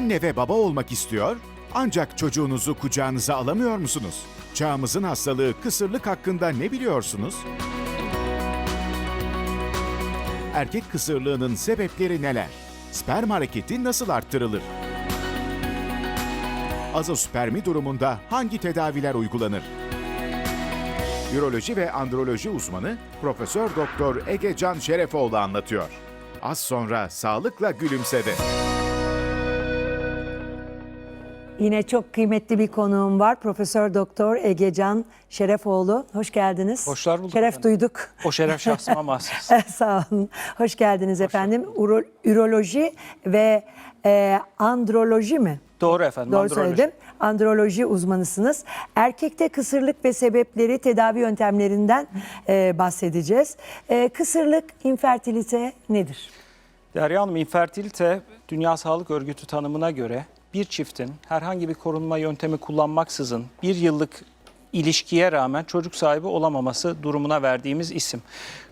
Anne ve baba olmak istiyor ancak çocuğunuzu kucağınıza alamıyor musunuz? Çağımızın hastalığı kısırlık hakkında ne biliyorsunuz? Erkek kısırlığının sebepleri neler? Sperm hareketi nasıl arttırılır? Azospermi durumunda hangi tedaviler uygulanır? Üroloji ve androloji uzmanı Profesör Doktor Ege Can Şerefoğlu anlatıyor. Az sonra sağlıkla gülümsedi. Yine çok kıymetli bir konuğum var. Profesör Doktor Egecan Şerefoğlu. Hoş geldiniz. Hoşlar bulduk Şeref efendim. duyduk. O şeref şahsıma mahsus. Sağ olun. Hoş geldiniz efendim. Uro, üroloji ve e, androloji mi? Doğru efendim. Doğru androloji. söyledim. Androloji uzmanısınız. Erkekte kısırlık ve sebepleri, tedavi yöntemlerinden e, bahsedeceğiz. E, kısırlık, infertilite nedir? Derya Hanım, infertilite Dünya Sağlık Örgütü tanımına göre bir çiftin herhangi bir korunma yöntemi kullanmaksızın bir yıllık ilişkiye rağmen çocuk sahibi olamaması durumuna verdiğimiz isim.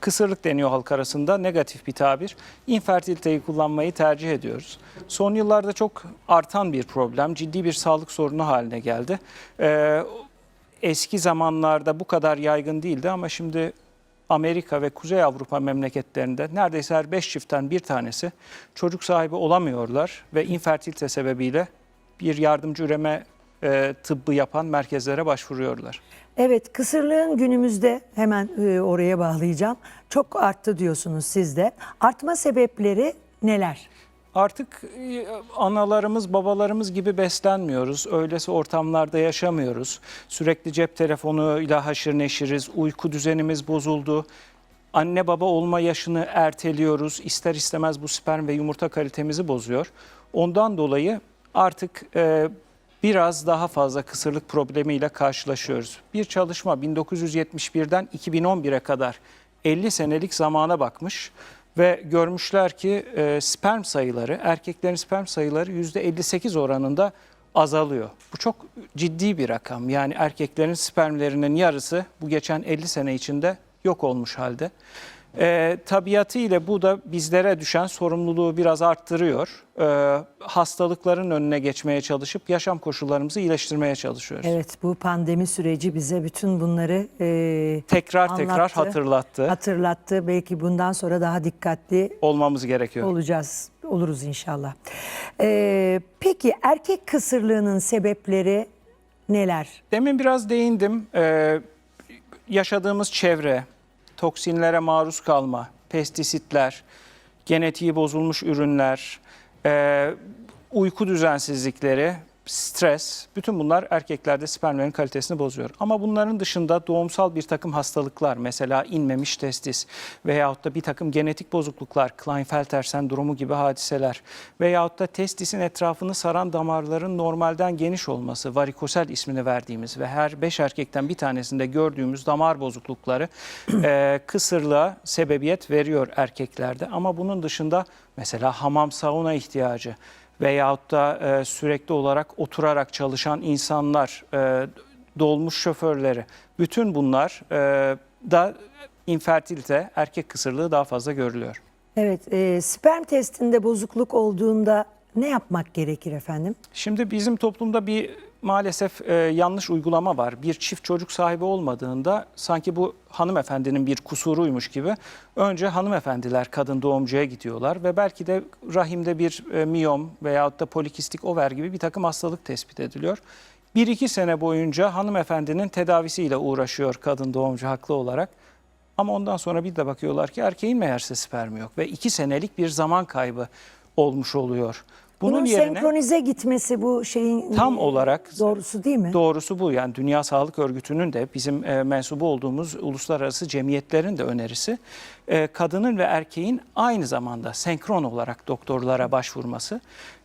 Kısırlık deniyor halk arasında negatif bir tabir. İnfertiliteyi kullanmayı tercih ediyoruz. Son yıllarda çok artan bir problem, ciddi bir sağlık sorunu haline geldi. Ee, eski zamanlarda bu kadar yaygın değildi ama şimdi Amerika ve Kuzey Avrupa memleketlerinde neredeyse her 5 çiftten bir tanesi çocuk sahibi olamıyorlar ve infertilite sebebiyle bir yardımcı üreme e, tıbbı yapan merkezlere başvuruyorlar. Evet, kısırlığın günümüzde hemen e, oraya bağlayacağım. Çok arttı diyorsunuz siz de. Artma sebepleri neler? Artık e, analarımız, babalarımız gibi beslenmiyoruz. Öylesi ortamlarda yaşamıyoruz. Sürekli cep telefonuyla haşır neşiriz. Uyku düzenimiz bozuldu. Anne baba olma yaşını erteliyoruz. İster istemez bu sperm ve yumurta kalitemizi bozuyor. Ondan dolayı artık e, biraz daha fazla kısırlık problemiyle karşılaşıyoruz. Bir çalışma 1971'den 2011'e kadar 50 senelik zamana bakmış ve görmüşler ki e, sperm sayıları, erkeklerin sperm sayıları %58 oranında azalıyor. Bu çok ciddi bir rakam. Yani erkeklerin spermlerinin yarısı bu geçen 50 sene içinde yok olmuş halde. E, tabiatı ile bu da bizlere düşen sorumluluğu biraz arttırıyor. E, hastalıkların önüne geçmeye çalışıp yaşam koşullarımızı iyileştirmeye çalışıyoruz. Evet, bu pandemi süreci bize bütün bunları e, Tekrar tekrar anlattı, hatırlattı. Hatırlattı. Belki bundan sonra daha dikkatli Olmamız gerekiyor. olacağız, oluruz inşallah. E, peki erkek kısırlığının sebepleri neler? Demin biraz değindim. Ee, yaşadığımız çevre, toksinlere maruz kalma, pestisitler, genetiği bozulmuş ürünler, e, uyku düzensizlikleri, stres, bütün bunlar erkeklerde spermlerin kalitesini bozuyor. Ama bunların dışında doğumsal bir takım hastalıklar, mesela inmemiş testis veyahut da bir takım genetik bozukluklar, Klinefelter sendromu gibi hadiseler veyahut da testisin etrafını saran damarların normalden geniş olması, varikosel ismini verdiğimiz ve her beş erkekten bir tanesinde gördüğümüz damar bozuklukları e, kısırlığa sebebiyet veriyor erkeklerde. Ama bunun dışında mesela hamam sauna ihtiyacı, veyahut da e, sürekli olarak oturarak çalışan insanlar, e, dolmuş şoförleri, bütün bunlar e, da infertilite, erkek kısırlığı daha fazla görülüyor. Evet, e, sperm testinde bozukluk olduğunda ne yapmak gerekir efendim? Şimdi bizim toplumda bir maalesef e, yanlış uygulama var. Bir çift çocuk sahibi olmadığında sanki bu hanımefendinin bir kusuruymuş gibi önce hanımefendiler kadın doğumcuya gidiyorlar ve belki de rahimde bir e, miyom veyahut da polikistik over gibi bir takım hastalık tespit ediliyor. Bir iki sene boyunca hanımefendinin tedavisiyle uğraşıyor kadın doğumcu haklı olarak. Ama ondan sonra bir de bakıyorlar ki erkeğin meğerse spermi yok ve iki senelik bir zaman kaybı olmuş oluyor. Bunun, Bunun yerine senkronize gitmesi bu şeyin tam olarak doğrusu değil mi? Doğrusu bu. Yani Dünya Sağlık Örgütü'nün de bizim e, mensubu olduğumuz uluslararası cemiyetlerin de önerisi e, kadının ve erkeğin aynı zamanda senkron olarak doktorlara başvurması.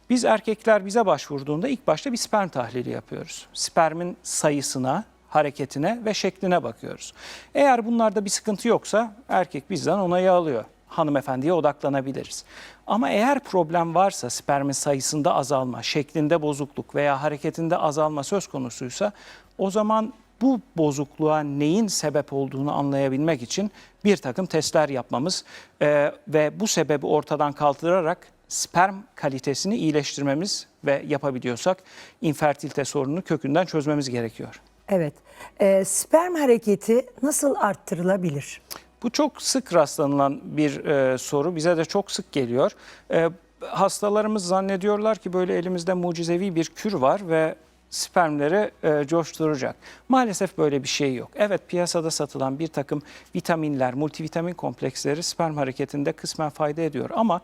Biz erkekler bize başvurduğunda ilk başta bir sperm tahlili yapıyoruz. Spermin sayısına, hareketine ve şekline bakıyoruz. Eğer bunlarda bir sıkıntı yoksa erkek bizden onayı alıyor. Hanımefendiye odaklanabiliriz. Ama eğer problem varsa spermin sayısında azalma, şeklinde bozukluk veya hareketinde azalma söz konusuysa o zaman bu bozukluğa neyin sebep olduğunu anlayabilmek için bir takım testler yapmamız e, ve bu sebebi ortadan kaldırarak sperm kalitesini iyileştirmemiz ve yapabiliyorsak infertilite sorununu kökünden çözmemiz gerekiyor. Evet. Ee, sperm hareketi nasıl arttırılabilir? Bu çok sık rastlanılan bir e, soru. Bize de çok sık geliyor. E, hastalarımız zannediyorlar ki böyle elimizde mucizevi bir kür var ve spermleri e, coşturacak. Maalesef böyle bir şey yok. Evet piyasada satılan bir takım vitaminler, multivitamin kompleksleri sperm hareketinde kısmen fayda ediyor ama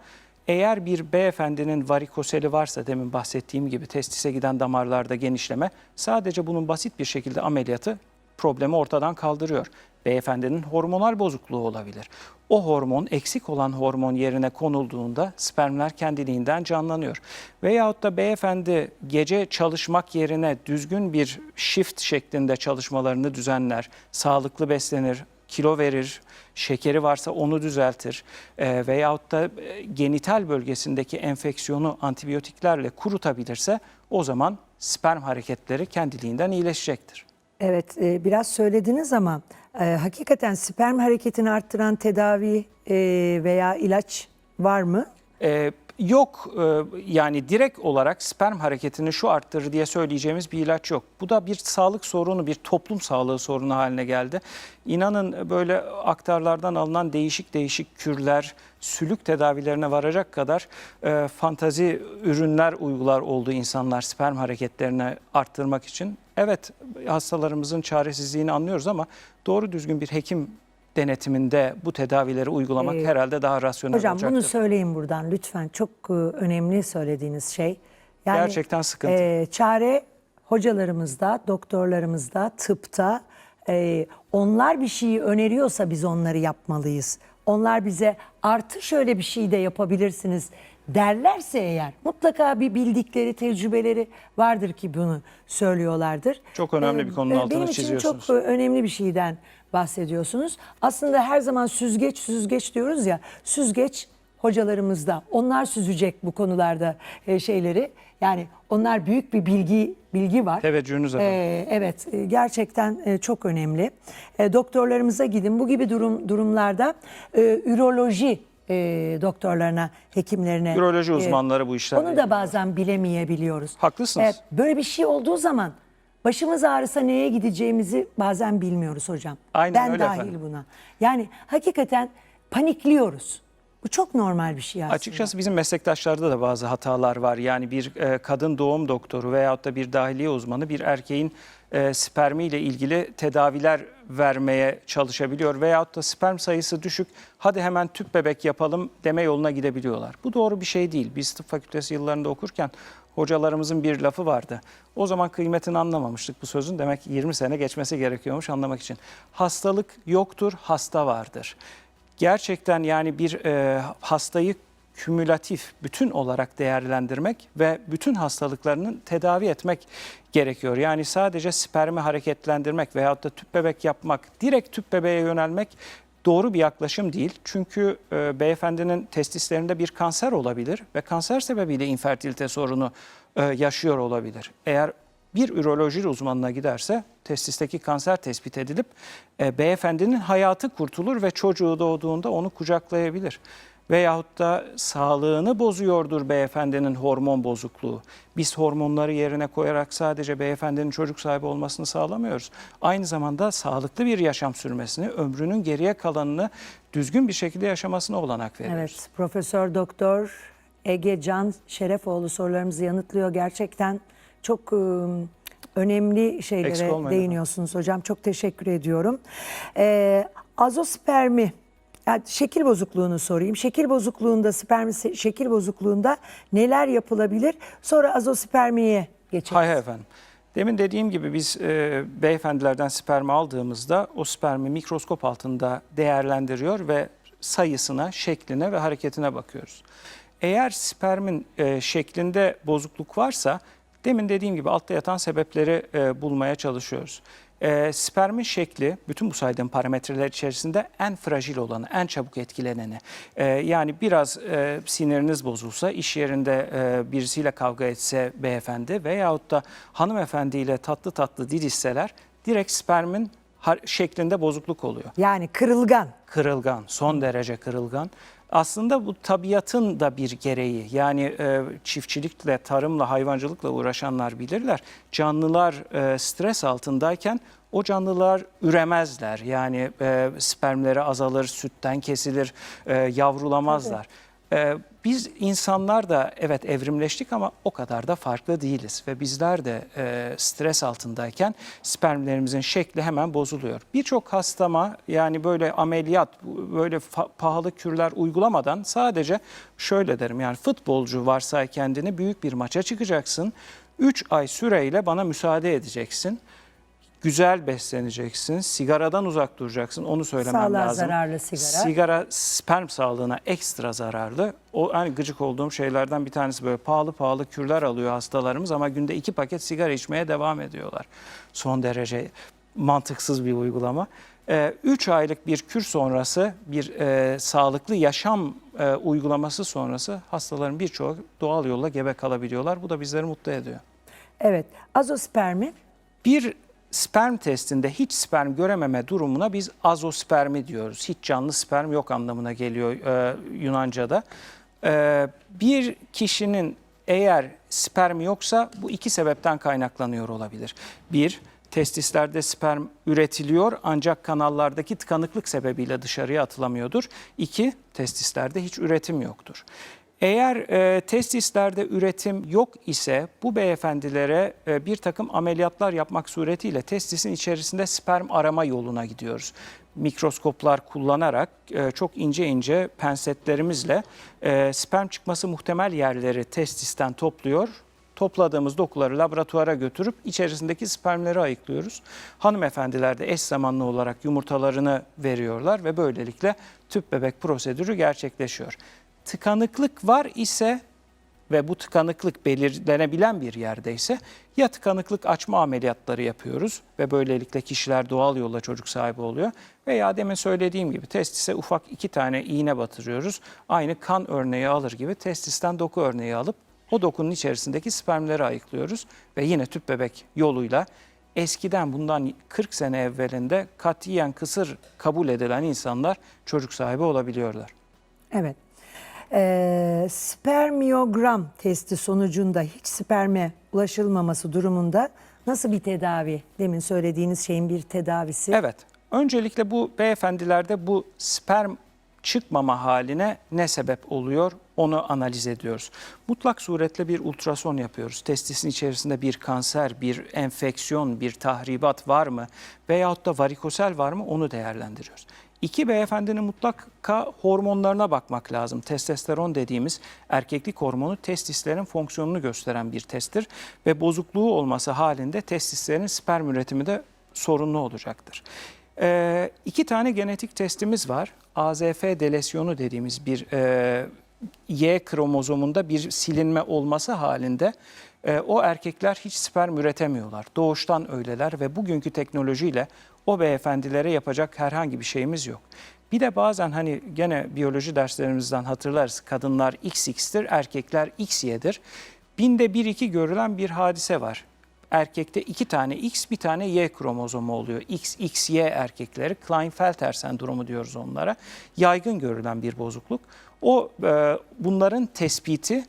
eğer bir beyefendinin varikoseli varsa demin bahsettiğim gibi testise giden damarlarda genişleme sadece bunun basit bir şekilde ameliyatı problemi ortadan kaldırıyor. Beyefendinin hormonal bozukluğu olabilir. O hormon eksik olan hormon yerine konulduğunda spermler kendiliğinden canlanıyor. Veyahut da beyefendi gece çalışmak yerine düzgün bir shift şeklinde çalışmalarını düzenler, sağlıklı beslenir, kilo verir, şekeri varsa onu düzeltir e, veyahut da e, genital bölgesindeki enfeksiyonu antibiyotiklerle kurutabilirse o zaman sperm hareketleri kendiliğinden iyileşecektir. Evet, e, biraz söylediniz ama e, hakikaten sperm hareketini arttıran tedavi e, veya ilaç var mı? Ee, yok e, yani direkt olarak sperm hareketini şu arttırır diye söyleyeceğimiz bir ilaç yok. Bu da bir sağlık sorunu, bir toplum sağlığı sorunu haline geldi. İnanın böyle aktarlardan alınan değişik değişik kürler, sülük tedavilerine varacak kadar e, fantazi ürünler uygular oldu insanlar sperm hareketlerini arttırmak için. Evet hastalarımızın çaresizliğini anlıyoruz ama doğru düzgün bir hekim denetiminde bu tedavileri uygulamak Ee, herhalde daha rasyonel Hocam olacaktır. bunu söyleyin buradan lütfen. Çok e, önemli söylediğiniz şey. Gerçekten sıkıntı. e, çare hocalarımızda, doktorlarımızda, tıpta e, onlar bir şeyi öneriyorsa biz onları yapmalıyız. Onlar bize artı şöyle bir şey de yapabilirsiniz derlerse eğer mutlaka bir bildikleri tecrübeleri vardır ki bunu söylüyorlardır. Çok önemli bir konunun altını Benim için çiziyorsunuz. çok e, önemli bir şeyden bahsediyorsunuz. Aslında her zaman süzgeç süzgeç diyoruz ya. Süzgeç hocalarımızda. Onlar süzecek bu konularda e, şeyleri. Yani onlar büyük bir bilgi bilgi var. Teveccühünüz efendim. Ee, evet e, gerçekten e, çok önemli. E, doktorlarımıza gidin. Bu gibi durum durumlarda e, üroloji e, doktorlarına, hekimlerine. Üroloji e, uzmanları bu işlerle Onu da bazen bilemeyebiliyoruz. Haklısınız. Evet, böyle bir şey olduğu zaman başımız ağrısa neye gideceğimizi bazen bilmiyoruz hocam. Aynen ben öyle dahil efendim. buna. Yani hakikaten panikliyoruz. Bu çok normal bir şey aslında. Açıkçası bizim meslektaşlarda da bazı hatalar var. Yani bir e, kadın doğum doktoru veyahut da bir dahiliye uzmanı bir erkeğin e, spermiyle ilgili tedaviler vermeye çalışabiliyor. Veyahut da sperm sayısı düşük hadi hemen tüp bebek yapalım deme yoluna gidebiliyorlar. Bu doğru bir şey değil. Biz tıp fakültesi yıllarında okurken hocalarımızın bir lafı vardı. O zaman kıymetini anlamamıştık bu sözün. Demek ki 20 sene geçmesi gerekiyormuş anlamak için. Hastalık yoktur, hasta vardır. Gerçekten yani bir e, hastayı kümülatif, bütün olarak değerlendirmek ve bütün hastalıklarının tedavi etmek gerekiyor. Yani sadece spermi hareketlendirmek veyahut da tüp bebek yapmak, direkt tüp bebeğe yönelmek doğru bir yaklaşım değil. Çünkü e, beyefendinin testislerinde bir kanser olabilir ve kanser sebebiyle infertilite sorunu e, yaşıyor olabilir. Eğer bir üroloji uzmanına giderse testisteki kanser tespit edilip e, beyefendinin hayatı kurtulur ve çocuğu doğduğunda onu kucaklayabilir. Veyahut da sağlığını bozuyordur beyefendinin hormon bozukluğu. Biz hormonları yerine koyarak sadece beyefendinin çocuk sahibi olmasını sağlamıyoruz. Aynı zamanda sağlıklı bir yaşam sürmesini, ömrünün geriye kalanını düzgün bir şekilde yaşamasına olanak veriyoruz. Evet, Profesör Doktor Ege Can Şerefoğlu sorularımızı yanıtlıyor. Gerçekten çok ıı, önemli şeylere değiniyorsunuz hocam. Çok teşekkür ediyorum. Ee, azospermi, yani şekil bozukluğunu sorayım. Şekil bozukluğunda, spermi şekil bozukluğunda neler yapılabilir? Sonra azospermiye geçelim. Hay hay efendim. Demin dediğim gibi biz e, beyefendilerden spermi aldığımızda o spermi mikroskop altında değerlendiriyor ve sayısına, şekline ve hareketine bakıyoruz. Eğer spermin e, şeklinde bozukluk varsa demin dediğim gibi altta yatan sebepleri e, bulmaya çalışıyoruz. E, spermin şekli bütün bu saydığım parametreler içerisinde en fragil olanı, en çabuk etkileneni. E, yani biraz e, siniriniz bozulsa, iş yerinde e, birisiyle kavga etse beyefendi veyahut da hanımefendiyle tatlı tatlı didişseler direkt spermin şeklinde bozukluk oluyor Yani kırılgan. kırılgan, son derece kırılgan. Aslında bu tabiatın da bir gereği. Yani e, çiftçilikle, tarımla, hayvancılıkla uğraşanlar bilirler. Canlılar e, stres altındayken o canlılar üremezler. Yani e, spermleri azalır, sütten kesilir, e, yavrulamazlar. E, biz insanlar da evet evrimleştik ama o kadar da farklı değiliz. Ve bizler de e, stres altındayken spermlerimizin şekli hemen bozuluyor. Birçok hastama yani böyle ameliyat, böyle pahalı kürler uygulamadan sadece şöyle derim yani futbolcu varsay kendini büyük bir maça çıkacaksın. 3 ay süreyle bana müsaade edeceksin. Güzel besleneceksin, sigaradan uzak duracaksın. Onu söylemem Sağlığa lazım. zararlı sigara. Sigara sperm sağlığına ekstra zararlı. O hani gıcık olduğum şeylerden bir tanesi böyle pahalı pahalı kürler alıyor hastalarımız ama günde iki paket sigara içmeye devam ediyorlar. Son derece mantıksız bir uygulama. 3 aylık bir kür sonrası bir e, sağlıklı yaşam e, uygulaması sonrası hastaların birçoğu doğal yolla gebe kalabiliyorlar. Bu da bizleri mutlu ediyor. Evet. Azospermi Bir sperm testinde hiç sperm görememe durumuna biz azospermi diyoruz. Hiç canlı sperm yok anlamına geliyor e, Yunanca'da. E, bir kişinin eğer sperm yoksa bu iki sebepten kaynaklanıyor olabilir. Bir, testislerde sperm üretiliyor ancak kanallardaki tıkanıklık sebebiyle dışarıya atılamıyordur. İki, testislerde hiç üretim yoktur. Eğer e, testislerde üretim yok ise bu beyefendilere e, bir takım ameliyatlar yapmak suretiyle testisin içerisinde sperm arama yoluna gidiyoruz. Mikroskoplar kullanarak e, çok ince ince pensetlerimizle e, sperm çıkması muhtemel yerleri testisten topluyor. Topladığımız dokuları laboratuvara götürüp içerisindeki spermleri ayıklıyoruz. Hanımefendiler de eş zamanlı olarak yumurtalarını veriyorlar ve böylelikle tüp bebek prosedürü gerçekleşiyor tıkanıklık var ise ve bu tıkanıklık belirlenebilen bir yerdeyse ya tıkanıklık açma ameliyatları yapıyoruz ve böylelikle kişiler doğal yolla çocuk sahibi oluyor veya demin söylediğim gibi testise ufak iki tane iğne batırıyoruz. Aynı kan örneği alır gibi testisten doku örneği alıp o dokunun içerisindeki spermleri ayıklıyoruz ve yine tüp bebek yoluyla eskiden bundan 40 sene evvelinde katiyen kısır kabul edilen insanlar çocuk sahibi olabiliyorlar. Evet. Ee, spermiyogram testi sonucunda hiç sperme ulaşılmaması durumunda nasıl bir tedavi? Demin söylediğiniz şeyin bir tedavisi. Evet. Öncelikle bu beyefendilerde bu sperm çıkmama haline ne sebep oluyor onu analiz ediyoruz. Mutlak suretle bir ultrason yapıyoruz. Testisin içerisinde bir kanser, bir enfeksiyon, bir tahribat var mı veyahut da varikosel var mı onu değerlendiriyoruz. İki beyefendinin mutlaka hormonlarına bakmak lazım. Testosteron dediğimiz erkeklik hormonu testislerin fonksiyonunu gösteren bir testtir ve bozukluğu olması halinde testislerin sperm üretimi de sorunlu olacaktır. Ee, iki tane genetik testimiz var. AZF delesyonu dediğimiz bir e, Y kromozomunda bir silinme olması halinde e, o erkekler hiç sperm üretemiyorlar. Doğuştan öyleler ve bugünkü teknolojiyle o beyefendilere yapacak herhangi bir şeyimiz yok. Bir de bazen hani gene biyoloji derslerimizden hatırlarız. Kadınlar XX'tir, erkekler XY'dir. Binde bir iki görülen bir hadise var erkekte iki tane X bir tane Y kromozomu oluyor. XXY erkekleri Klinefelter sendromu diyoruz onlara. Yaygın görülen bir bozukluk. O e, bunların tespiti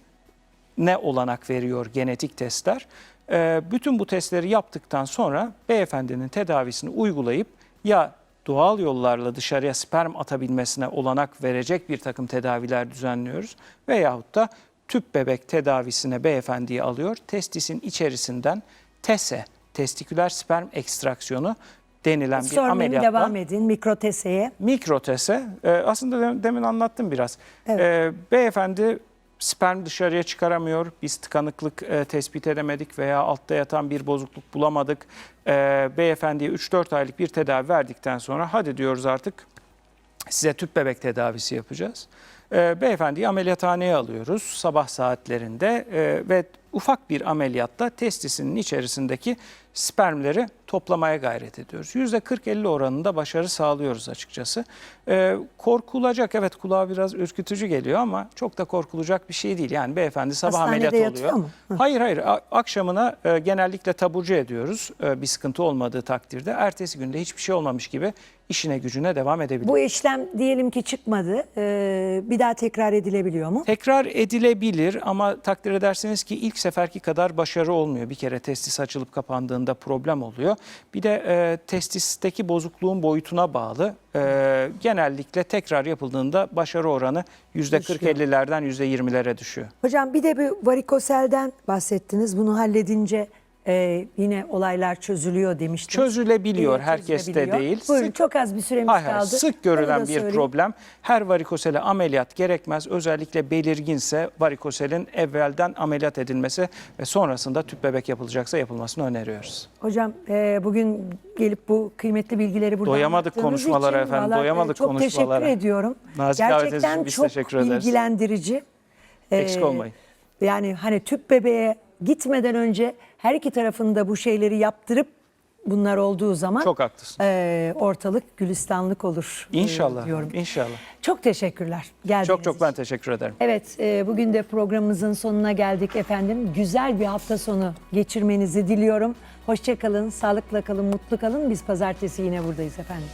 ne olanak veriyor genetik testler. E, bütün bu testleri yaptıktan sonra beyefendinin tedavisini uygulayıp ya doğal yollarla dışarıya sperm atabilmesine olanak verecek bir takım tedaviler düzenliyoruz veyahut da tüp bebek tedavisine beyefendiyi alıyor. Testisin içerisinden TESE, testiküler sperm ekstraksiyonu denilen bir Sormaya ameliyatla devam edin mikroteseye. mikrotese e, aslında dem- demin anlattım biraz. Evet. E, beyefendi sperm dışarıya çıkaramıyor. Biz tıkanıklık e, tespit edemedik veya altta yatan bir bozukluk bulamadık. E, beyefendiye 3-4 aylık bir tedavi verdikten sonra hadi diyoruz artık size tüp bebek tedavisi yapacağız. E, beyefendiyi ameliyathaneye alıyoruz sabah saatlerinde e, ve ufak bir ameliyatta testisinin içerisindeki spermleri toplamaya gayret ediyoruz. %40-50 oranında başarı sağlıyoruz açıkçası. E, korkulacak evet kulağa biraz ürkütücü geliyor ama çok da korkulacak bir şey değil. Yani beyefendi sabah Hastanede ameliyat yatıyor oluyor. mu? Hı. Hayır hayır akşamına e, genellikle taburcu ediyoruz e, bir sıkıntı olmadığı takdirde. Ertesi günde hiçbir şey olmamış gibi işine gücüne devam edebilir. Bu işlem diyelim ki çıkmadı. Ee, bir daha tekrar edilebiliyor mu? Tekrar edilebilir ama takdir edersiniz ki ilk seferki kadar başarı olmuyor. Bir kere testis açılıp kapandığında problem oluyor. Bir de e, testisteki bozukluğun boyutuna bağlı. E, genellikle tekrar yapıldığında başarı oranı %40-50'lerden %20'lere düşüyor. Hocam bir de bir varikoselden bahsettiniz. Bunu halledince e, yine olaylar çözülüyor demiştiniz. Çözülebiliyor, Ee, herkeste çözülebiliyor. değil. Buyurun Sık- çok az bir süremiz Hayır, kaldı. sık görülen bir söyleyeyim. problem. Her varikosele ameliyat gerekmez. Özellikle belirginse varikoselin evvelden ameliyat edilmesi ve sonrasında tüp bebek yapılacaksa yapılmasını öneriyoruz. Hocam e, bugün gelip bu kıymetli bilgileri burada Doyamadık konuşmalara için efendim, vallahi, doyamadık çok konuşmalara. teşekkür ediyorum. Nazik Gerçekten çok bilgilendirici. Eksik Ee, olmayın. Yani hani tüp bebeğe gitmeden önce her iki tarafında bu şeyleri yaptırıp bunlar olduğu zaman Çok haklısın. e, ortalık gülistanlık olur e, İnşallah. diyorum. İnşallah. Çok teşekkürler. Geldiğiniz Çok çok ben teşekkür ederim. Evet, e, bugün de programımızın sonuna geldik efendim. Güzel bir hafta sonu geçirmenizi diliyorum. Hoşçakalın, sağlıkla kalın, mutlu kalın. Biz pazartesi yine buradayız efendim.